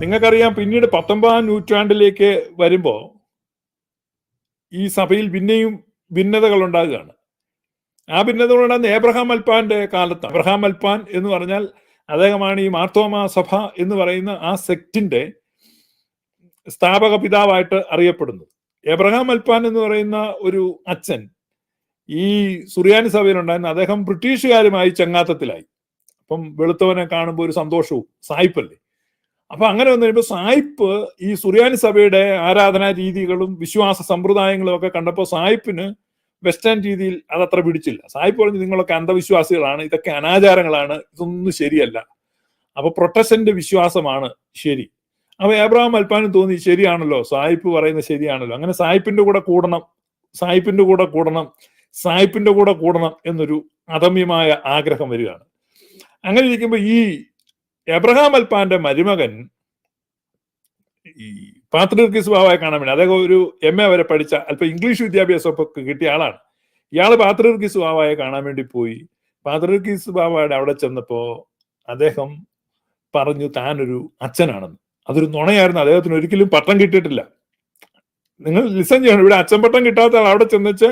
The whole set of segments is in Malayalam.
നിങ്ങൾക്കറിയാം പിന്നീട് പത്തൊമ്പതാം നൂറ്റാണ്ടിലേക്ക് വരുമ്പോൾ ഈ സഭയിൽ പിന്നെയും ഭിന്നതകൾ ഉണ്ടാകുകയാണ്. ആ ഭിന്നതകൾ ഉണ്ടാകുന്ന ഏബ്രഹാം അൽപ്പാന്റെ കാലത്ത് അബ്രഹാം അൽപ്പാൻ എന്ന് പറഞ്ഞാൽ അദ്ദേഹമാണ് ഈ മാർത്തോമ സഭ എന്ന് പറയുന്ന ആ സെക്റ്റിന്റെ സ്ഥാപക പിതാവായിട്ട് അറിയപ്പെടുന്നത് എബ്രഹാം അൽപ്പാൻ എന്ന് പറയുന്ന ഒരു അച്ഛൻ ഈ സുറിയാനി സഭയിൽ ഉണ്ടായിരുന്ന. അദ്ദേഹം ബ്രിട്ടീഷുകാരുമായി ചങ്ങാത്തത്തിലായി. അപ്പം വെളുത്തവനെ കാണുമ്പോൾ ഒരു സന്തോഷവും സായിപ്പല്ലേ? അപ്പൊ അങ്ങനെ വന്നു കഴിയുമ്പോൾ സായിപ്പ് ഈ സുറിയാനി സഭയുടെ ആരാധനാ രീതികളും വിശ്വാസ സമ്പ്രദായങ്ങളും ഒക്കെ കണ്ടപ്പോൾ സായിപ്പിന് വെസ്റ്റേൺ രീതിയിൽ അതത്ര പിടിച്ചില്ല. സായിപ്പ് പറഞ്ഞു നിങ്ങളൊക്കെ അന്ധവിശ്വാസികളാണ് ഇതൊക്കെ അനാചാരങ്ങളാണ് ഇതൊന്നും ശരിയല്ല. അപ്പൊ പ്രൊട്ടസ്റ്റന്റ് വിശ്വാസമാണ് ശരി. അപ്പൊ ഏബ്രഹാം അൽപ്പാനും തോന്നി ശരിയാണല്ലോ സായിപ്പ് പറയുന്നത് ശരിയാണല്ലോ. അങ്ങനെ സായിപ്പിന്റെ കൂടെ കൂടണം സായിപ്പിന്റെ കൂടെ കൂടണം സായിപ്പിന്റെ കൂടെ കൂടണം എന്നൊരു അദമ്യമായ ആഗ്രഹം വരികയാണ്. അങ്ങനെ ഇരിക്കുമ്പോൾ ഈ എബ്രഹാം അൽപ്പാന്റെ മരുമകൻ ഈ പാത്രീർക്കിസ് സ്വഭാവമായി കാണാൻ വേണ്ടി അദ്ദേഹം ഒരു എം എ വരെ പഠിച്ച അല്പം ഇംഗ്ലീഷ് വിദ്യാഭ്യാസം ഒക്കെ കിട്ടിയ ആളാണ്. ഇയാൾ പാത്രീർക്കിസ് സ്വഭാവമായി കാണാൻ വേണ്ടി പോയി. പാത്രീർക്കിസ് സ്വഭാവയുടെ അവിടെ ചെന്നപ്പോ അദ്ദേഹം പറഞ്ഞു താനൊരു അച്ഛനാണെന്ന്. അതൊരു നുണയായിരുന്നു. അദ്ദേഹത്തിന് ഒരിക്കലും പട്ടം കിട്ടിയിട്ടില്ല. നിങ്ങൾ ലിസൺ ചെയ്യണം. ഇവിടെ അച്ഛൻ പട്ടം കിട്ടാത്ത ആൾ അവിടെ ചെന്നിച്ച്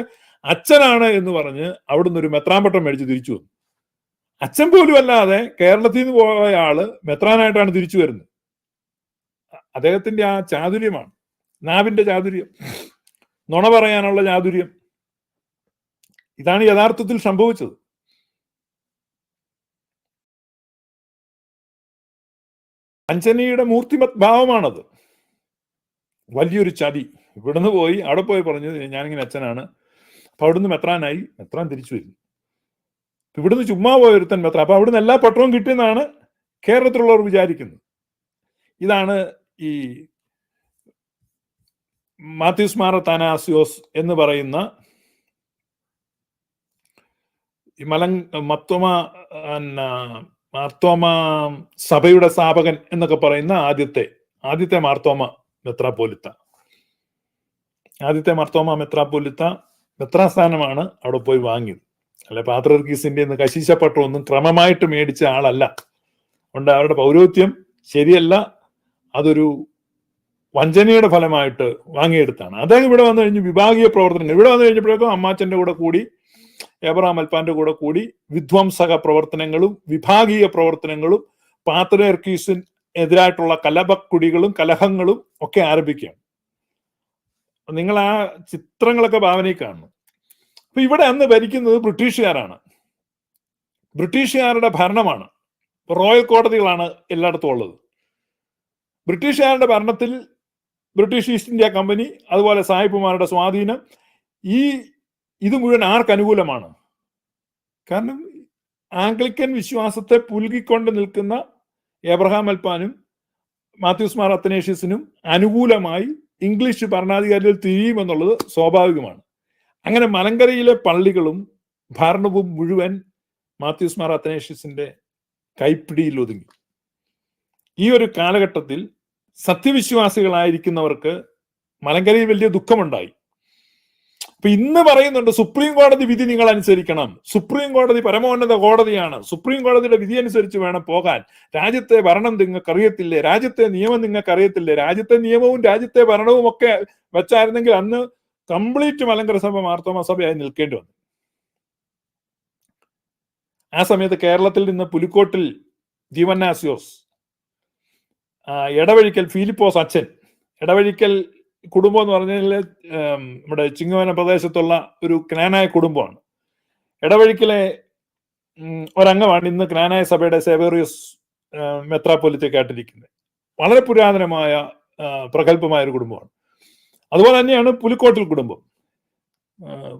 അച്ഛനാണ് എന്ന് പറഞ്ഞ് അവിടുന്ന് ഒരു മെത്രാൻ പട്ടം മേടിച്ച് തിരിച്ചു വന്നു. അച്ഛൻ പോലും അല്ലാതെ കേരളത്തിൽ നിന്ന് പോയ ആൾ മെത്രാനായിട്ടാണ് തിരിച്ചു വരുന്നത്. അദ്ദേഹത്തിന്റെ ആ ചാതുര്യമാണ്. നാവിന്റെ ചാതുര്യം. നുണ പറയാനുള്ള ചാതുര്യം. ഇതാണ് യഥാർത്ഥത്തിൽ സംഭവിച്ചത്. അഞ്ജനിയുടെ മൂർത്തിമത് ഭാവമാണത് വലിയൊരു ചതി. ഇവിടുന്ന് പോയി അവിടെ പോയി പറഞ്ഞു ഞാനിങ്ങനെ അച്ഛനാണ്. അപ്പൊ അവിടുന്ന് മെത്രാനായി. മെത്രാൻ തിരിച്ചു വരുന്നു. ഇവിടുന്ന് ചുമ്മാ പോയൊരുത്തൻ മാത്രം. അപ്പൊ അവിടുന്ന് എല്ലാ പട്ടവും കിട്ടിയെന്നാണ് കേരളത്തിലുള്ളവർ വിചാരിക്കുന്നത്. ഇതാണ് ഈ മാത്യൂസ് മാറ താനാസിയോസ് എന്ന് പറയുന്ന ഈ മലം മത്വമ മാർത്തോമ സഭയുടെ സ്ഥാപകൻ എന്നൊക്കെ പറയുന്ന ആദ്യത്തെ ആദ്യത്തെ മാർത്തോമ മെത്രാപോലിത്ത ആദ്യത്തെ മാർത്തോമ മെത്രാപോലിത്ത മെത്രാസ്ഥാനമാണ് അവിടെ പോയി വാങ്ങിയത്. അല്ലെ? പാത്രർക്കീസിന്റെ കശീശപ്പട്ടം ഒന്നും ക്രമമായിട്ട് മേടിച്ച ആളല്ല. ഉണ്ട് അവരുടെ പൗരോത്യം ശരിയല്ല. അതൊരു വഞ്ചനയുടെ ഫലമായിട്ട് വാങ്ങിയെടുത്താണ്. അദ്ദേഹം ഇവിടെ വന്നു കഴിഞ്ഞ് വിഭാഗീയ പ്രവർത്തനങ്ങൾ. ഇവിടെ വന്നു കഴിഞ്ഞപ്പോഴേക്കും അമ്മാച്ചന്റെ കൂടെ കൂടി ഏബ്രഹാം അൽപ്പാന്റെ കൂടെ കൂടി വിധ്വംസക പ്രവർത്തനങ്ങളും വിഭാഗീയ പ്രവർത്തനങ്ങളും പാത്രർക്കീസിന് എതിരായിട്ടുള്ള കലപക്കുടികളും കലഹങ്ങളും ഒക്കെ ആരംഭിക്കുകയാണ്. നിങ്ങൾ ആ ചിത്രങ്ങളൊക്കെ ഭാവനയിൽ കാണുന്നു. അപ്പൊ ഇവിടെ അന്ന് ഭരിക്കുന്നത് ബ്രിട്ടീഷുകാരാണ്. ബ്രിട്ടീഷുകാരുടെ ഭരണമാണ്. റോയൽ കോടതികളാണ് എല്ലായിടത്തും ഉള്ളത്. ബ്രിട്ടീഷുകാരുടെ ഭരണത്തിൽ ബ്രിട്ടീഷ് ഈസ്റ്റ് ഇന്ത്യ കമ്പനി അതുപോലെ സാഹിബുമാരുടെ സ്വാധീനം ഈ ഇത് മുഴുവൻ ആർക്ക് അനുകൂലമാണ്? കാരണം ആംഗ്ലിക്കൻ വിശ്വാസത്തെ പുൽകിക്കൊണ്ട് നിൽക്കുന്ന എബ്രഹാം അൽപ്പാനും മാത്യൂസ് മാർ അത്തനേഷ്യസിനും അനുകൂലമായി ഇംഗ്ലീഷ് ഭരണാധികാരികൾ തിരിയുമെന്നുള്ളത് സ്വാഭാവികമാണ്. അങ്ങനെ മലങ്കരയിലെ പള്ളികളും ഭരണവും മുഴുവൻ മാത്യൂസ് മാർ അത്തനേഷ്യസിന്റെ കൈപ്പിടിയിൽ ഒതുങ്ങി. ഈ ഒരു കാലഘട്ടത്തിൽ സത്യവിശ്വാസികളായിരിക്കുന്നവർക്ക് മലങ്കരയിൽ വലിയ ദുഃഖമുണ്ടായി. അപ്പൊ ഇന്ന് പറയുന്നുണ്ട് സുപ്രീം കോടതി വിധി നിങ്ങൾ അനുസരിക്കണം. സുപ്രീം കോടതി പരമോന്നത കോടതിയാണ്. സുപ്രീം കോടതിയുടെ വിധി അനുസരിച്ച് വേണം പോകാൻ. രാജ്യത്തെ ഭരണം നിങ്ങൾക്ക് അറിയത്തില്ലേ? രാജ്യത്തെ നിയമം നിങ്ങൾക്ക് അറിയത്തില്ലേ? രാജ്യത്തെ നിയമവും രാജ്യത്തെ ഭരണവും ഒക്കെ വെച്ചായിരുന്നെങ്കിൽ അന്ന് കംപ്ലീറ്റ് മലങ്കര സഭ മാർത്തോമ സഭയായി നിൽക്കേണ്ടി വന്നു. ആ സമയത്ത് കേരളത്തിൽ നിന്ന് പുലിക്കോട്ടിൽ ജീവന്നാസിയോസ് ഇടവഴിക്കൽ ഫിലിപ്പോസ് അച്ഛൻ ഇടവഴിക്കൽ കുടുംബം എന്ന് പറഞ്ഞാൽ നമ്മുടെ ചിങ്ങവന പ്രദേശത്തുള്ള ഒരു ക്നാനായ കുടുംബമാണ്. ഇടവഴിക്കലെ ഒരംഗമാണ് ഇന്ന് ക്നാനായ സഭയുടെ സേവേറിയസ് മെത്രാപ്പൊലിത്തേക്കായിട്ടിരിക്കുന്നത്. വളരെ പുരാതനമായ പ്രഗത്ഭമായ ഒരു കുടുംബമാണ്. അതുപോലെ തന്നെയാണ് പുലിക്കോട്ടിൽ കുടുംബം.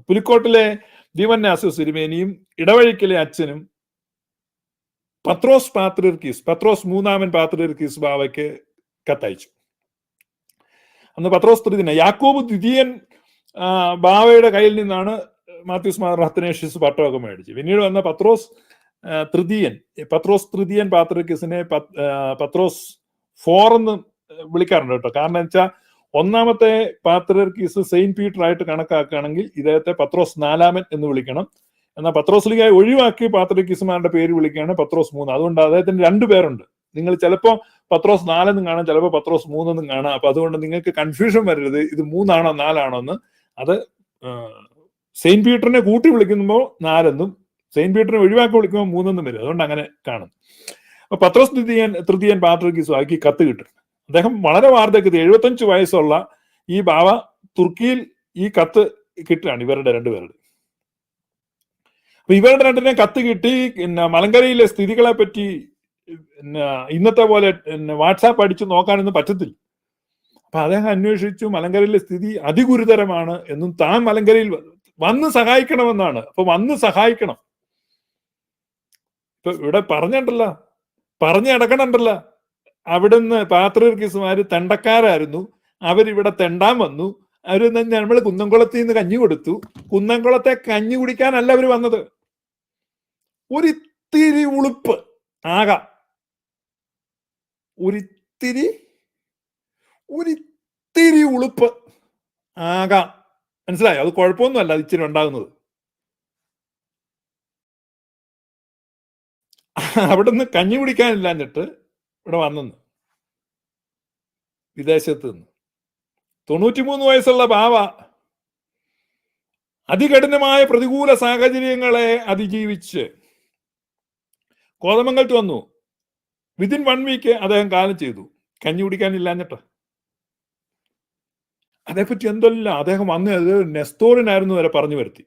പുലിക്കോട്ടിലെ ദീവന്യാസ സിരിമേനിയും ഇടവഴിക്കലെ അച്ഛനും പത്രോസ് പാത്രീർക്കീസ് പത്രോസ് മൂന്നാമൻ പാത്രീർക്കീസ് ബാവയ്ക്ക് കത്തയച്ചു. അന്ന് പത്രോസ് ത്രിദിന യാക്കോബ് ദ്വിതീയൻ ബാവയുടെ കയ്യിൽ നിന്നാണ് മാത്യൂസ് മാർ ഹത്തനേഷ്യസ് പട്ടമൊക്കെ മേടിച്ചു പിന്നീട് വന്ന പത്രോസ് തൃതീയൻ പത്രോസ് തൃതീയൻ പാത്രീർക്കീസിനെ പത്രോസ് ഫോർ എന്ന് വിളിക്കാറുണ്ട് കേട്ടോ. കാരണം വെച്ചാൽ ഒന്നാമത്തെ പാത്രർക്കീസ് സെയിന്റ് പീറ്റർ ആയിട്ട് കണക്കാക്കുകയാണെങ്കിൽ ഇദ്ദേഹത്തെ പത്രോസ് നാലാമൻ എന്ന് വിളിക്കണം. എന്നാൽ പത്രോസ് ലീഗായി ഒഴിവാക്കി പാത്രിക്കിസുമാരുടെ പേര് വിളിക്കുകയാണ് പത്രോസ് മൂന്ന്. അതുകൊണ്ട് അദ്ദേഹത്തിന് രണ്ടു പേരുണ്ട്. നിങ്ങൾ ചിലപ്പോൾ പത്രോസ് നാലെന്നും കാണാം ചിലപ്പോൾ പത്രോസ് മൂന്നെന്നും കാണാം. അപ്പൊ അതുകൊണ്ട് നിങ്ങൾക്ക് കൺഫ്യൂഷൻ വരരുത്. ഇത് മൂന്നാണോ നാലാണോ എന്ന്. അത് സെയിന്റ് പീറ്ററിനെ കൂട്ടി വിളിക്കുമ്പോൾ നാലെന്നും സെയിന്റ് പീറ്ററിനെ ഒഴിവാക്കി വിളിക്കുമ്പോൾ മൂന്നെന്നും വരും. അതുകൊണ്ട് അങ്ങനെ കാണും. പത്രോസ് തൃതീയൻ തൃതീയൻ പാത്രികീസു ആക്കി കത്ത് കിട്ടും. അദ്ദേഹം വളരെ വാർദ്ധക്യത്തിൽ എഴുപത്തഞ്ച് വയസ്സുള്ള ഈ ബാവ തുർക്കിയിൽ ഈ കത്ത് കിട്ടുകയാണ് ഇവരുടെ രണ്ടുപേരുടെ. അപ്പൊ ഇവരുടെ രണ്ടിനെ കത്ത് കിട്ടി പിന്നെ മലങ്കരയിലെ സ്ഥിതികളെ പറ്റി പിന്നെ ഇന്നത്തെ പോലെ വാട്സാപ്പ് അടിച്ച് നോക്കാനൊന്നും പറ്റത്തില്ല. അപ്പൊ അദ്ദേഹം അന്വേഷിച്ചു മലങ്കരയിലെ സ്ഥിതി അതിഗുരുതരമാണ് എന്നും താൻ മലങ്കരയിൽ വന്ന് സഹായിക്കണമെന്നാണ്. അപ്പൊ വന്ന് സഹായിക്കണം. ഇപ്പൊ ഇവിടെ പറഞ്ഞിട്ടല്ല പറഞ്ഞു നടക്കണുണ്ടല്ല. അവിടുന്ന് പാത്രീർക്കിസുമാർ തെണ്ടക്കാരായിരുന്നു. അവരിവിടെ തെണ്ടാൻ വന്നു. അവർ നമ്മൾ കുന്നംകുളത്തിൽ നിന്ന് കഞ്ഞി കൊടുത്തു. കുന്നംകുളത്തെ കഞ്ഞി കുടിക്കാനല്ല അവർ വന്നത്. ഒരിത്തിരി ഉളുപ്പ് ആകാം. ഒരിത്തിരി ഒരിത്തിരി ഉളുപ്പ് ആകാം. മനസ്സിലായോ? അത് കുഴപ്പമൊന്നുമല്ല അത് ഇച്ചിരി ഉണ്ടാകുന്നത്. അവിടുന്ന് കഞ്ഞി കുടിക്കാനില്ലാഞ്ഞിട്ട് ഇവിടെ വന്നെന്ന്. വിദേശത്ത് നിന്ന്. തൊണ്ണൂറ്റിമൂന്ന് വയസ്സുള്ള ബാവ അതികഠിനമായ പ്രതികൂല സാഹചര്യങ്ങളെ അതിജീവിച്ച് കോതമംഗലത്ത് വന്നു. വിതിൻ വൺ വീക്ക് അദ്ദേഹം കാലം ചെയ്തു. കഞ്ഞി കുടിക്കാനില്ലാഞ്ഞിട്ട്. അതേപ്പറ്റി എന്തല്ല? അദ്ദേഹം വന്ന് അത് നെസ്തോറിനായിരുന്നു വരെ പറഞ്ഞു വരുത്തി.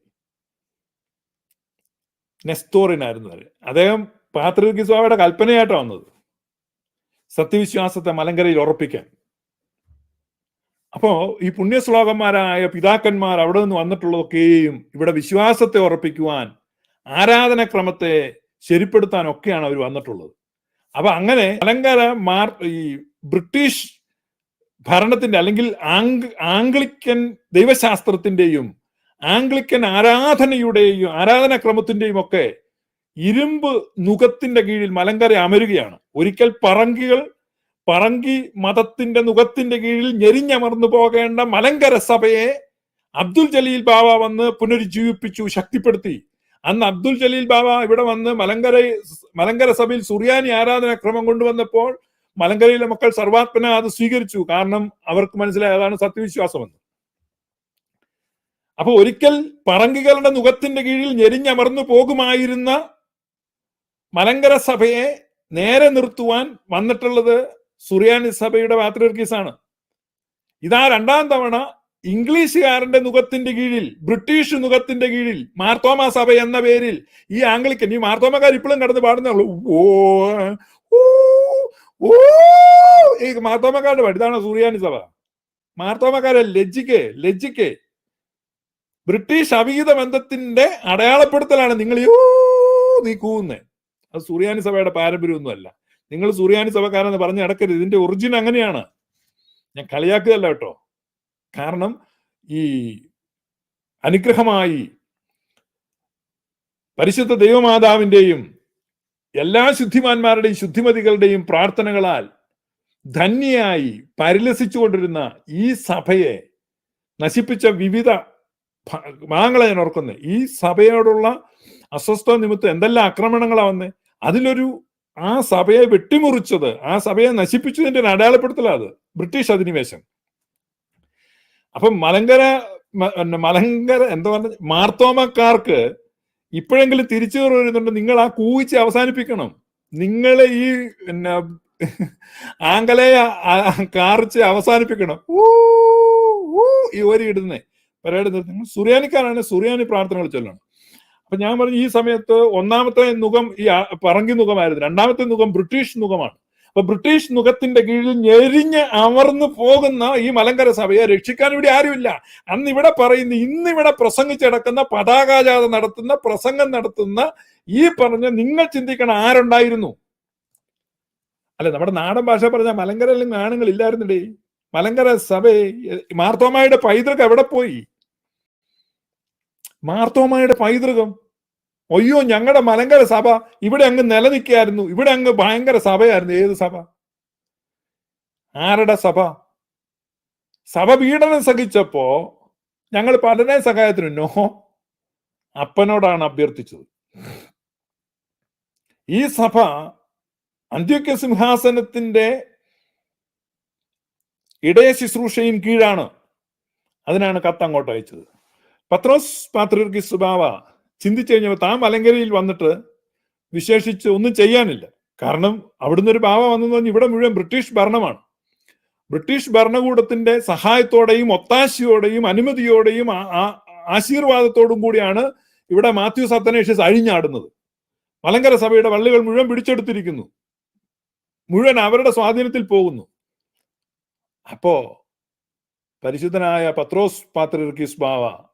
നെസ്തോറിനായിരുന്നു വരെ. അദ്ദേഹം പാത്രികിസ്വാമിയുടെ കൽപ്പനയായിട്ടാണ് വന്നത്. സത്യവിശ്വാസത്തെ മലങ്കരയിൽ ഉറപ്പിക്കാൻ. അപ്പോ ഈ പുണ്യശ്ലോകന്മാരായ പിതാക്കന്മാർ അവിടെ നിന്ന് വന്നിട്ടുള്ളതൊക്കെയും ഇവിടെ വിശ്വാസത്തെ ഉറപ്പിക്കുവാൻ ആരാധനക്രമത്തെ ശരിപ്പെടുത്താൻ ഒക്കെയാണ് അവർ വന്നിട്ടുള്ളത്. അപ്പൊ അങ്ങനെ മലങ്കര മാർ ഈ ബ്രിട്ടീഷ് ഭരണത്തിന്റെ അല്ലെങ്കിൽ ആംഗ് ആംഗ്ലിക്കൻ ദൈവശാസ്ത്രത്തിന്റെയും ആംഗ്ലിക്കൻ ആരാധനയുടെയും ആരാധനാക്രമത്തിന്റെയും ഒക്കെ ഇരുമ്പ് നുഖത്തിന്റെ കീഴിൽ മലങ്കര അമരുകയാണ്. ഒരിക്കൽ പറങ്കികൾ പറങ്കി മതത്തിന്റെ നുഖത്തിന്റെ കീഴിൽ ഞെരിഞ്ഞമർന്നു പോകേണ്ട മലങ്കര സഭയെ അബ്ദുൽ ജലീൽ ബാബ വന്ന് പുനരുജ്ജീവിപ്പിച്ചു ശക്തിപ്പെടുത്തി. അന്ന് അബ്ദുൽ ജലീൽ ബാബ ഇവിടെ വന്ന് മലങ്കര മലങ്കര സഭയിൽ സുറിയാനി ആരാധന ക്രമം കൊണ്ടുവന്നപ്പോൾ മലങ്കരയിലെ മക്കൾ സർവാത്മന അത് സ്വീകരിച്ചു. കാരണം അവർക്ക് മനസ്സിലായി അതാണ് സത്യവിശ്വാസമെന്ന്. അപ്പൊ ഒരിക്കൽ പറങ്കികളുടെ മുഖത്തിന്റെ കീഴിൽ ഞെരിഞ്ഞമർന്നു പോകുമായിരുന്ന മലങ്കര സഭയെ നേരെ നിർത്തുവാൻ വന്നിട്ടുള്ളത് സുറിയാനി സഭയുടെ പാത്രീർക്കീസാണ് ഇതാ രണ്ടാം തവണ ഇംഗ്ലീഷുകാരന്റെ മുഖത്തിന്റെ കീഴിൽ ബ്രിട്ടീഷ് മുഖത്തിന്റെ കീഴിൽ മാർത്തോമ സഭ എന്ന പേരിൽ ഈ ആംഗ്ലിക്കൻ ഈ മാർത്തോമക്കാർ ഇപ്പോഴും കടന്ന് പാടുന്നുള്ളൂ ഓ ഓ ഈ മാർത്തോമക്കാരുടെ ഇതാണ് സൂര്യാനി സഭ. മാർത്തോമക്കാരെ ലജ്ജിക്ക് ലജ്ജിക്ക്. ബ്രിട്ടീഷ് അവിഹിത ബന്ധത്തിന്റെ അടയാളപ്പെടുത്തലാണ് നിങ്ങൾ യോ നീ കൂവുന്നേ. അത് സുറിയാനി സഭയുടെ പാരമ്പര്യമൊന്നുമല്ല. നിങ്ങൾ സുറിയാനി സഭക്കാരെന്ന് പറഞ്ഞ് നടക്കരുത്. ഇതിന്റെ ഒറിജിൻ അങ്ങനെയാണ്. ഞാൻ കളിയാക്കുകയല്ല കേട്ടോ. കാരണം ഈ അനുഗ്രഹമായി പരിശുദ്ധ ദൈവമാതാവിന്റെയും എല്ലാ ശുദ്ധിമാന്മാരുടെയും ശുദ്ധിമതികളുടെയും പ്രാർത്ഥനകളാൽ ധന്യയായി പരിലസിച്ചുകൊണ്ടിരുന്ന ഈ സഭയെ നശിപ്പിച്ച വിവിധ ഭാഗങ്ങളെ ഞാൻ ഓർക്കുന്നത് ഈ സഭയോടുള്ള അസ്വസ്ഥ നിമിത്തം എന്തെല്ലാം ആക്രമണങ്ങളാ വന്നേ? അതിലൊരു ആ സഭയെ വെട്ടിമുറിച്ചത് ആ സഭയെ നശിപ്പിച്ചതിന്റെ ഒരു അടയാളപ്പെടുത്തലാ അത് ബ്രിട്ടീഷ് അധിനിവേശം. അപ്പം മലങ്കര മലങ്കര എന്താ പറഞ്ഞ മാർത്തോമക്കാർക്ക് ഇപ്പോഴെങ്കിലും തിരിച്ചു വരുന്നുണ്ട് നിങ്ങൾ ആ കൂവിച്ച് അവസാനിപ്പിക്കണം. നിങ്ങൾ ഈ പിന്നെ ആംഗലേയ കാർച്ച് അവസാനിപ്പിക്കണം. ഈ ഓരി ഇടുന്നേ പരേഡ് നിർത്തി സുറിയാനിക്കാരാണ് സുറിയാനി പ്രാർത്ഥനകൾ ചൊല്ലണം. അപ്പൊ ഞാൻ പറഞ്ഞു ഈ സമയത്ത് ഒന്നാമത്തെ മുഖം ഈ പറങ്കി മുഖമായിരുന്നു രണ്ടാമത്തെ മുഖം ബ്രിട്ടീഷ് മുഖമാണ് അപ്പൊ ബ്രിട്ടീഷ് മുഖത്തിന്റെ കീഴിൽ ഞെരിഞ്ഞ് അമർന്നു പോകുന്ന ഈ മലങ്കര സഭയെ രക്ഷിക്കാൻ ഇവിടെ ആരുമില്ല. അന്ന് ഇവിടെ പറയുന്ന ഇന്നിവിടെ പ്രസംഗിച്ചടക്കുന്ന പതാകാജാത നടത്തുന്ന പ്രസംഗം നടത്തുന്ന ഈ പറഞ്ഞ നിങ്ങൾ ചിന്തിക്കണം ആരുണ്ടായിരുന്നു? അല്ല നമ്മുടെ നാടൻ ഭാഷ പറഞ്ഞ മലങ്കരയിലും ആണുങ്ങൾ ഇല്ലായിരുന്നില്ലേ മലങ്കര സഭ മാർത്തോമായുടെ പൈതൃകം എവിടെ പോയി? മാർത്തോമായുടെ പൈതൃകം. അയ്യോ ഞങ്ങളുടെ മലങ്കര സഭ ഇവിടെ അങ്ങ് നിലനിൽക്കായിരുന്നു ഇവിടെ അങ്ങ് ഭയങ്കര സഭയായിരുന്നു. ഏത് സഭ? ആരുടെ സഭ? സഭ പീഡനം സഹിച്ചപ്പോ ഞങ്ങൾ പഠന സഹായത്തിന് നോ അപ്പനോടാണ് അഭ്യർത്ഥിച്ചത്. ഈ സഭ അന്ത്യോക്യ സിംഹാസനത്തിന്റെ ഇടയ ശുശ്രൂഷയും കീഴാണ്. അതിനാണ് കത്ത് അങ്ങോട്ട് അയച്ചത്. പത്രോസ് പാത്രീർക്കി സ്വഭാവ. ചിന്തിച്ചു കഴിഞ്ഞപ്പോൾ താൻ മലങ്കരയിൽ വന്നിട്ട് വിശേഷിച്ച് ഒന്നും ചെയ്യാനില്ല. കാരണം അവിടുന്ന് ഒരു ബാവ വന്നെന്ന് പറഞ്ഞ് ഇവിടെ മുഴുവൻ ബ്രിട്ടീഷ് ഭരണമാണ്. ബ്രിട്ടീഷ് ഭരണകൂടത്തിന്റെ സഹായത്തോടെയും ഒത്താശയോടെയും അനുമതിയോടെയും ആശീർവാദത്തോടും കൂടിയാണ് ഇവിടെ മാത്യു സത്തനേഷ്യസ് അഴിഞ്ഞാടുന്നത്. മലങ്കര സഭയുടെ വള്ളികൾ മുഴുവൻ പിടിച്ചെടുത്തിരിക്കുന്നു. മുഴുവൻ അവരുടെ സ്വാധീനത്തിൽ പോകുന്നു. അപ്പോ പരിശുദ്ധനായ പത്രോസ് പാത്രിർക്കീസ് ബാവ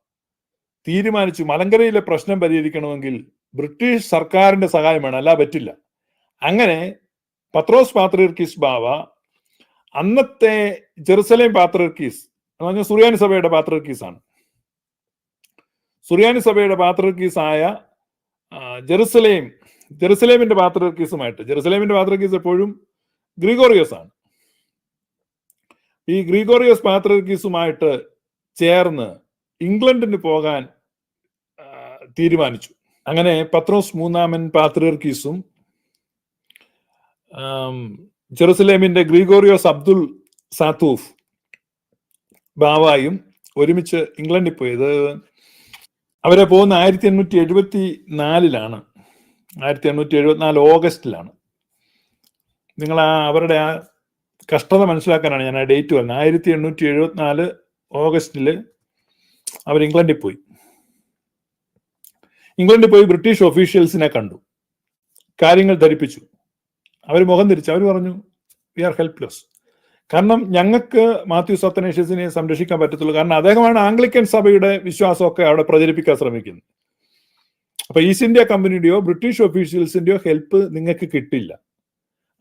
തീരുമാനിച്ചു. മലങ്കരയിലെ പ്രശ്നം പരിഹരിക്കണമെങ്കിൽ ബ്രിട്ടീഷ് സർക്കാരിന്റെ സഹായം വേണം അല്ല പറ്റില്ല. അങ്ങനെ പത്രോസ് പാത്രിർക്കീസ് ബാവ അന്നത്തെ ജെറുസലേം പാത്രിർക്കീസ് എന്ന് പറഞ്ഞാൽ സുറിയാനി സഭയുടെ പാത്രിർക്കീസ് ആണ് സുറിയാനി സഭയുടെ പാത്രിർക്കീസ് ആയ ജെറുസലേം ജെറുസലേമിന്റെ പാത്രിർക്കീസുമായിട്ട് ജെറുസലേമിന്റെ പാത്രിർക്കീസ് എപ്പോഴും ഗ്രിഗോറിയോസ് ആണ് ഈ ഗ്രിഗോറിയോസ് പാത്രിർക്കീസുമായിട്ട് ചേർന്ന് ഇംഗ്ലണ്ടിന് പോകാൻ തീരുമാനിച്ചു. അങ്ങനെ പത്രോസ് മൂന്നാമൻ പാത്രിർക്കീസും ജെറുസലേമിന്റെ ഗ്രിഗോറിയോസ് അബ്ദുൽ സാത്തൂഫ് ബാവായും ഒരുമിച്ച് ഇംഗ്ലണ്ടിൽ പോയത്. അവരെ പോകുന്ന ആയിരത്തി എണ്ണൂറ്റി എഴുപത്തി നാലിലാണ് ആയിരത്തി എണ്ണൂറ്റി എഴുപത്തിനാല് ഓഗസ്റ്റിലാണ്. നിങ്ങൾ ആ അവരുടെ ആ കഷ്ടത മനസ്സിലാക്കാനാണ് ഞാൻ ആ ഡേറ്റ് പറഞ്ഞത്. ആയിരത്തി എണ്ണൂറ്റി എഴുപത്തിനാല് ഓഗസ്റ്റിൽ അവർ ഇംഗ്ലണ്ടിൽ പോയി. ഇംഗ്ലണ്ടിൽ പോയി ബ്രിട്ടീഷ് ഒഫീഷ്യൽസിനെ കണ്ടു. കാര്യങ്ങൾ ധരിപ്പിച്ചു. അവർ മുഖം തിരിച്ചു അവർ പറഞ്ഞു വി ആർ ഹെൽപ്ലെസ് കാരണം ഞങ്ങൾക്ക് മാത്യു സത്തനേഷ്യസിനെ സംരക്ഷിക്കാൻ പറ്റത്തുള്ളൂ. കാരണം അദ്ദേഹമാണ് ആംഗ്ലിക്കൻ സഭയുടെ വിശ്വാസമൊക്കെ അവിടെ പ്രചരിപ്പിക്കാൻ ശ്രമിക്കുന്നത്. അപ്പൊ ഈസ്റ്റ് ഇന്ത്യ കമ്പനിയുടെയോ ബ്രിട്ടീഷ് ഒഫീഷ്യൽസിന്റെയോ ഹെൽപ്പ് നിങ്ങൾക്ക് കിട്ടില്ല.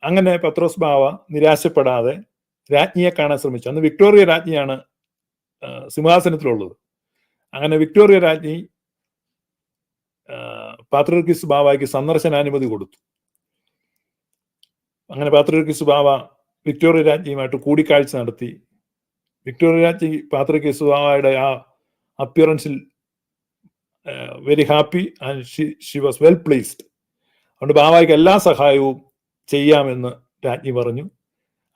അങ്ങനെ പത്രോസ് ബാവ നിരാശപ്പെടാതെ രാജ്ഞിയെ കാണാൻ ശ്രമിച്ചു. അന്ന് വിക്ടോറിയ രാജ്ഞിയാണ് സിംഹാസനത്തിലുള്ളത്. അങ്ങനെ വിക്ടോറിയ രാജ്ഞി പാത്രിർക്കിസ് ബാവയ്ക്ക് സന്ദർശനാനുമതി കൊടുത്തു. അങ്ങനെ പാത്രർക്കിസ് ബാവ വിക്ടോറിയ രാജ്ഞിയുമായിട്ട് കൂടിക്കാഴ്ച നടത്തി. വിക്ടോറിയ രാജ്ഞി പാത്രിർക്കിസ് ബാവയുടെ ആ അപ്പിയറൻസിൽ very happy and she was well placed അതുകൊണ്ട് ബാവായ്ക്ക് എല്ലാ സഹായവും ചെയ്യാമെന്ന് രാജ്ഞി പറഞ്ഞു.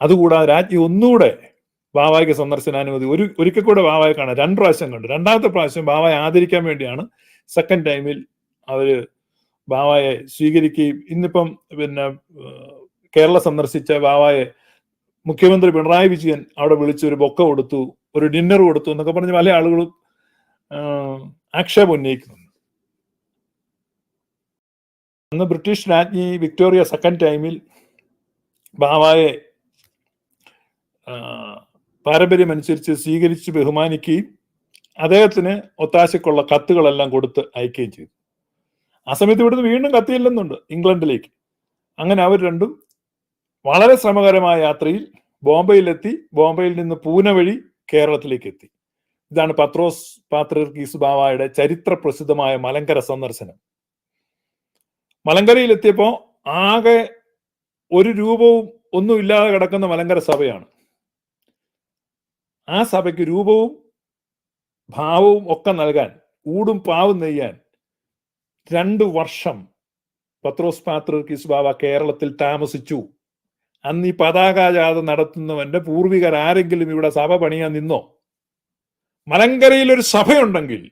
അതുകൂടാതെ രാജ്ഞി ഒന്നുകൂടെ ബാവായ്ക്ക് സന്ദർശനാനുമതി ഒരു ഒരിക്കൽ കൂടെ ബാവായെ കാണാം രണ്ട് പ്രാവശ്യം കണ്ടു. രണ്ടാമത്തെ പ്രാവശ്യം ബാവായെ ആദരിക്കാൻ വേണ്ടിയാണ് സെക്കൻഡ് ടൈമിൽ അവർ ബാവായെ സ്വീകരിക്കുകയും ഇന്നിപ്പം പിന്നെ കേരള സന്ദർശിച്ച ബാവായെ മുഖ്യമന്ത്രി പിണറായി വിജയൻ അവിടെ വിളിച്ച് ഒരു ബൊക്ക കൊടുത്തു ഒരു ഡിന്നർ കൊടുത്തു എന്നൊക്കെ പറഞ്ഞ് പല ആളുകളും ആക്ഷേപം ഉന്നയിക്കുന്നുണ്ട്. അന്ന് ബ്രിട്ടീഷ് രാജ്ഞി വിക്ടോറിയ സെക്കൻഡ് ടൈമിൽ ബാവായെ പാരമ്പര്യമനുസരിച്ച് സ്വീകരിച്ച് ബഹുമാനിക്കുകയും അദ്ദേഹത്തിന് ഒത്താശക്കുള്ള കത്തുകളെല്ലാം കൊടുത്ത് അയക്കുകയും ചെയ്തു. ആ സമയത്ത് ഇവിടുന്ന് വീണ്ടും കത്തിയില്ലെന്നുണ്ട് ഇംഗ്ലണ്ടിലേക്ക്. അങ്ങനെ അവർ രണ്ടും വളരെ ശ്രമകരമായ യാത്രയിൽ ബോംബെയിലെത്തി ബോംബെയിൽ നിന്ന് പൂനെ വഴി കേരളത്തിലേക്ക് എത്തി. ഇതാണ് പത്രോസ് പാത്രീർക്കീസ് ബാവായുടെ ചരിത്ര പ്രസിദ്ധമായ മലങ്കര സന്ദർശനം. മലങ്കരയിൽ എത്തിയപ്പോൾ ആകെ ഒരു രൂപവും ഒന്നുമില്ലാതെ കിടക്കുന്ന മലങ്കര സഭയാണ്. ആ സഭയ്ക്ക് രൂപവും ഭാവവും ഒക്കെ നൽകാൻ ഊടും പാവും നെയ്യാൻ രണ്ടു വർഷം പത്രോസ് പാത്രീർക്കീസ് ബാബ കേരളത്തിൽ താമസിച്ചു. അന്ന് ഈ പതാകാജാഥ നടത്തുന്നവന്റെ പൂർവികർ ആരെങ്കിലും ഇവിടെ സഭ പണിയാൻ നിന്നോ? മലങ്കരയിൽ ഒരു സഭയുണ്ടെങ്കിൽ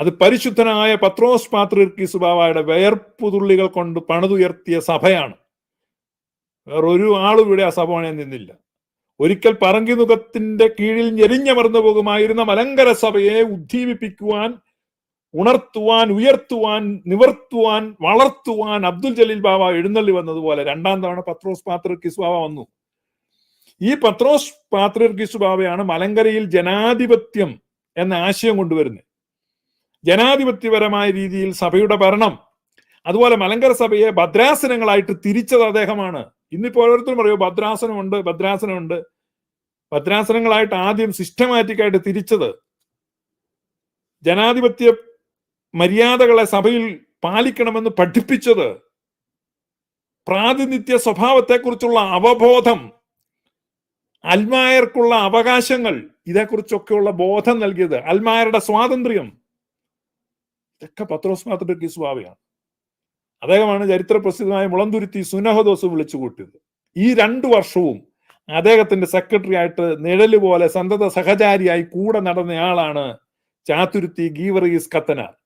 അത് പരിശുദ്ധനായ പത്രോസ് പാത്രീസ് ബാബായുടെ വേർപ്പു വേർപ്പുതുള്ളികൾ കൊണ്ട് പണിതുയർത്തിയ സഭയാണ്. വേറൊരു ആളും ഇവിടെ ആ സഭ പണിയാൻ നിന്നില്ല. ഒരിക്കൽ പറങ്കിനുഖത്തിന്റെ കീഴിൽ ഞെരിഞ്ഞമർന്നു പോകുമായിരുന്ന മലങ്കര സഭയെ ഉദ്ദീപിപ്പിക്കുവാൻ ഉണർത്തുവാൻ ഉയർത്തുവാൻ നിവർത്തുവാൻ വളർത്തുവാൻ അബ്ദുൽ ജലീൽ ബാബ എഴുന്നള്ളി വന്നതുപോലെ രണ്ടാം തവണ പത്രോസ് പാത്രിർക്കിസ് ബാബ വന്നു. ഈ പത്രോസ് പാത്രിർക്കിസ് ബാബയാണ് മലങ്കരയിൽ ജനാധിപത്യം എന്ന ആശയം കൊണ്ടുവരുന്നത്. ജനാധിപത്യപരമായ രീതിയിൽ സഭയുടെ ഭരണം അതുപോലെ മലങ്കര സഭയെ ഭദ്രാസനങ്ങളായിട്ട് തിരിച്ചത് അദ്ദേഹമാണ്. ഇന്നിപ്പോ ഓരോരുത്തരും പറയൂ ഭദ്രാസനമുണ്ട് ഭദ്രാസനമുണ്ട്. ഭദ്രാസനങ്ങളായിട്ട് ആദ്യം സിസ്റ്റമാറ്റിക് ആയിട്ട് തിരിച്ചത് ജനാധിപത്യ മര്യാദകളെ സഭയിൽ പാലിക്കണമെന്ന് പഠിപ്പിച്ചത് പ്രാതിനിധ്യ സ്വഭാവത്തെക്കുറിച്ചുള്ള അവബോധം അൽമായർക്കുള്ള അവകാശങ്ങൾ ഇതേക്കുറിച്ചൊക്കെയുള്ള ബോധം നൽകിയത് അൽമായരുടെ സ്വാതന്ത്ര്യം. ഇതൊക്കെ പത്രോസ് മാത്രയ്ക്ക് സ്വാവയാണ് അദ്ദേഹമാണ് ചരിത്ര പ്രസിദ്ധമായ മുളന്തുരുത്തി സുനഹദോസ് വിളിച്ചു കൂട്ടിയത്. ഈ രണ്ടു വർഷവും അദ്ദേഹത്തിന്റെ സെക്രട്ടറി ആയിട്ട് നിഴൽ പോലെ സന്തത സഹചാരിയായി കൂടെ നടന്നയാളാണ് ചാത്തുരുത്തി ഗീവറീസ് കത്തനാർ.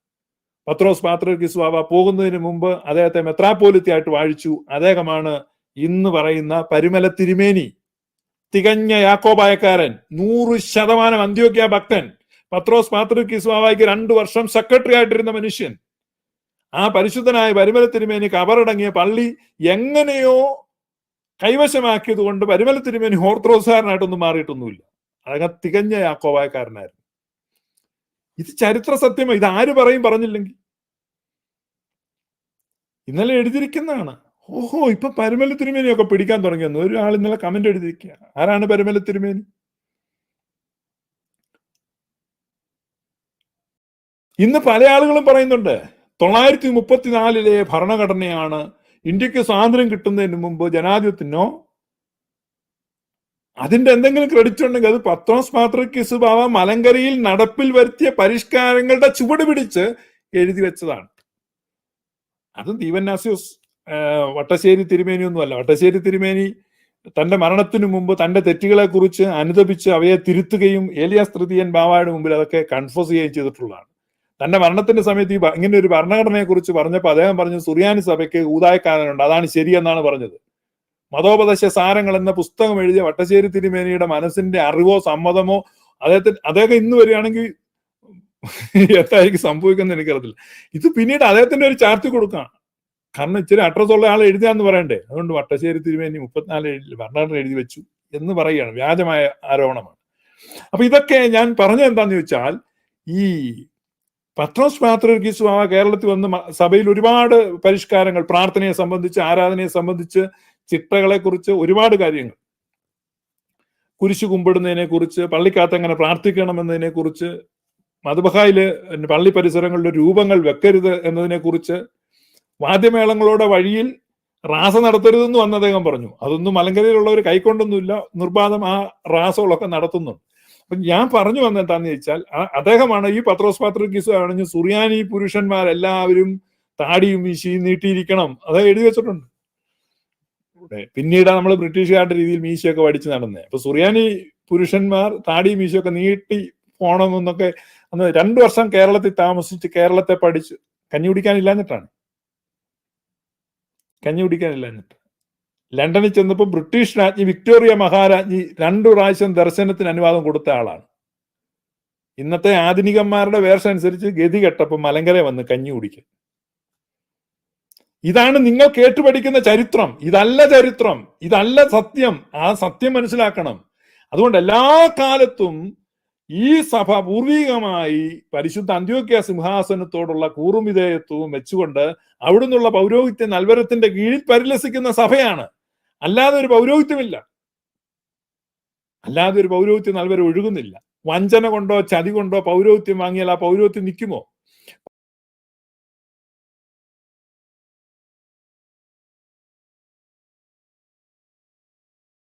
പത്രോസ് പാത്രകിസ്വാവ പോകുന്നതിന് മുമ്പ് അദ്ദേഹത്തെ മെത്രാപ്പോലിത്തയായിട്ട് വാഴിച്ചു. അദ്ദേഹമാണ് ഇന്ന് പറയുന്ന പരിമല തിരുമേനി. തികഞ്ഞ യാക്കോബായക്കാരൻ നൂറ് ശതമാനം അന്ത്യോക്യ ഭക്തൻ. പത്രോസ് പാത്രകിസ്വാവയ്ക്ക് രണ്ടു വർഷം സെക്രട്ടറി ആയിട്ടിരുന്ന മനുഷ്യൻ. ആ പരിശുദ്ധനായ പരിമല തിരുമേനി കബറടങ്ങിയ പള്ളി എങ്ങനെയോ കൈവശമാക്കിയത് കൊണ്ട് പരിമല തിരുമേനി ഓർത്തഡോക്സുകാരനായിട്ടൊന്നും മാറിയിട്ടൊന്നുമില്ല. അദ്ദേഹം തികഞ്ഞ യാക്കോബായക്കാരനായിരുന്നു. ഇത് ചരിത്ര സത്യമാണ് ഇത് ആര് പറയും പറഞ്ഞില്ലെങ്കിൽ. ഇന്നലെ എഴുതിയിരിക്കുന്നതാണ്. ഓഹോ ഇപ്പൊ പരുമല തിരുമേനിയൊക്കെ പിടിക്കാൻ തുടങ്ങിയെന്ന് ഒരാൾ ഇന്നലെ കമന്റ് എഴുതിയിരിക്കുക ആരാണ് പരുമല തിരുമേനി? ഇന്ന് പല ആളുകളും പറയുന്നുണ്ട് തൊള്ളായിരത്തി മുപ്പത്തിനാലിലെ ഭരണഘടനയാണ് ഇന്ത്യയ്ക്ക് സ്വാതന്ത്ര്യം കിട്ടുന്നതിന് മുമ്പ് ജനാധിപത്യത്തിനോ അതിന്റെ എന്തെങ്കിലും ക്രെഡിറ്റ് ഉണ്ടെങ്കിൽ അത് പത്രോസ് പാത്രക്കിസ് കിസുബാവ മലങ്കരയിൽ നടപ്പിൽ വരുത്തിയ പരിഷ്കാരങ്ങളുടെ ചുവട് പിടിച്ച് എഴുതി വെച്ചതാണ്. അതും ദീവന്നാസിയോസ് വട്ടശ്ശേരി തിരുമേനി ഒന്നുമല്ല വട്ടശ്ശേരി തിരുമേനി തന്റെ മരണത്തിനു മുമ്പ് തന്റെ തെറ്റുകളെ കുറിച്ച് അനുദപിച്ച് അവയെ തിരുത്തുകയും ഏലിയാസ് തൃതീയൻ ബാവായുടെ മുമ്പിൽ അതൊക്കെ കൺഫോസ് ചെയ്യുകയും ചെയ്തിട്ടുള്ളതാണ്. തന്റെ മരണത്തിന്റെ സമയത്ത് ഈ ഇങ്ങനെ ഒരു ഭരണഘടനയെ കുറിച്ച് പറഞ്ഞപ്പോൾ അദ്ദേഹം പറഞ്ഞു സുറിയാനി സഭയ്ക്ക് ഊതായക്കാരനുണ്ട്. അതാണ് ശരിയെന്നാണ് പറഞ്ഞത്. മതോപദേശ സാരങ്ങൾ എന്ന പുസ്തകം എഴുതിയ വട്ടശ്ശേരി തിരുമേനിയുടെ മനസ്സിന്റെ അറിവോ സമ്മതമോ അദ്ദേഹത്തിന് അദ്ദേഹം ഇന്ന് വരികയാണെങ്കിൽ എന്തായിരിക്കും സംഭവിക്കുന്നത് എനിക്കറിയത്തില്ല. ഇത് പിന്നീട് അദ്ദേഹത്തിന്റെ ഒരു ചാർത്തി കൊടുക്കാം കാരണം ഇച്ചിരി അഡ്രസ് ഉള്ള ആൾ എഴുതിയാന്ന് പറയണ്ടേ. അതുകൊണ്ട് വട്ടശ്ശേരി തിരുമേനി മുപ്പത്തിനാല് ഭരണഘടന എഴുതി വെച്ചു എന്ന് പറയുകയാണ്. വ്യാജമായ ആരോപണമാണ്. അപ്പൊ ഇതൊക്കെ ഞാൻ പറഞ്ഞത് എന്താന്ന് ചോദിച്ചാൽ ഈ പത്രോസ് പാത്രീസ് കേരളത്തിൽ വന്ന് സഭയിൽ ഒരുപാട് പരിഷ്കാരങ്ങൾ പ്രാർത്ഥനയെ സംബന്ധിച്ച് ആരാധനയെ സംബന്ധിച്ച് ചിട്ടകളെ കുറിച്ച് ഒരുപാട് കാര്യങ്ങൾ. കുരിശു കുമ്പിടുന്നതിനെ കുറിച്ച് പള്ളിക്കകത്ത് എങ്ങനെ പ്രാർത്ഥിക്കണമെന്നതിനെ കുറിച്ച് മധുബഹായിൽ പള്ളി പരിസരങ്ങളിലെ രൂപങ്ങൾ വെക്കരുത് എന്നതിനെ കുറിച്ച് വാദ്യമേളങ്ങളുടെ വഴിയിൽ റാസ നടത്തരുതെന്ന് വന്ന് അദ്ദേഹം പറഞ്ഞു. അതൊന്നും മലങ്കരയിലുള്ളവർ കൈക്കൊണ്ടൊന്നുമില്ല. നിർബാധം ആ റാസകളൊക്കെ നടത്തുന്നുണ്ട്. അപ്പൊ ഞാൻ പറഞ്ഞു വന്ന എന്താന്ന് ചോദിച്ചാൽ അദ്ദേഹമാണ് ഈ പത്രോസ് പാത്രിക്കീസ് ആണെങ്കിൽ സുറിയാനി പുരുഷന്മാരെല്ലാവരും താടിയും വീശിയും നീട്ടിയിരിക്കണം. അത് എഴുതി വെച്ചിട്ടുണ്ട്. പിന്നീട് നമ്മൾ ബ്രിട്ടീഷുകാരുടെ രീതിയിൽ മീശയൊക്കെ വടിച്ചു നടന്നത് അപ്പൊ സുറിയാനി പുരുഷന്മാർ താടി മീശയൊക്കെ നീട്ടി പോണമെന്നൊക്കെ അന്ന് രണ്ടു വർഷം കേരളത്തിൽ താമസിച്ച് കേരളത്തെ പഠിച്ച് കഞ്ഞി കുടിക്കാനില്ലാഞ്ഞിട്ടാണ് കഞ്ഞി കുടിക്കാനില്ലാഞ്ഞിട്ട് ലണ്ടനിൽ ചെന്നപ്പോൾ ബ്രിട്ടീഷ് രാജ്ഞി വിക്ടോറിയ മഹാരാജ്ഞി രണ്ടു പ്രാവശ്യം ദർശനത്തിന് അനുവാദം കൊടുത്ത ആളാണ്. ഇന്നത്തെ ആധുനികന്മാരുടെ വേർഷൻ അനുസരിച്ച് ഗതി കെട്ടപ്പം മലങ്കര വന്ന് കഞ്ഞി കുടിക്കും. ഇതാണ് നിങ്ങൾ കേട്ടുപഠിക്കുന്ന ചരിത്രം. ഇതല്ല ചരിത്രം. ഇതല്ല സത്യം. ആ സത്യം മനസ്സിലാക്കണം. അതുകൊണ്ട് എല്ലാ കാലത്തും ഈ സഭ പൂർവികമായി പരിശുദ്ധ അന്ത്യോക്യ സിംഹാസനത്തോടുള്ള കൂറുവിധേയത്വവും വെച്ചുകൊണ്ട് അവിടുന്നുള്ള പൗരോഹിത്യ നൽവരത്തിന്റെ കീഴിൽ പരിലസിക്കുന്ന സഭയാണ്. അല്ലാതെ ഒരു പൗരോഹിത്യമില്ല അല്ലാതെ ഒരു പൗരോഹിത്യ നൽവരം ഒഴുകുന്നില്ല. വഞ്ചന കൊണ്ടോ ചതി കൊണ്ടോ പൗരോഹിത്യം വാങ്ങിയാൽ ആ പൗരോഹിത്യം നിൽക്കുമോ?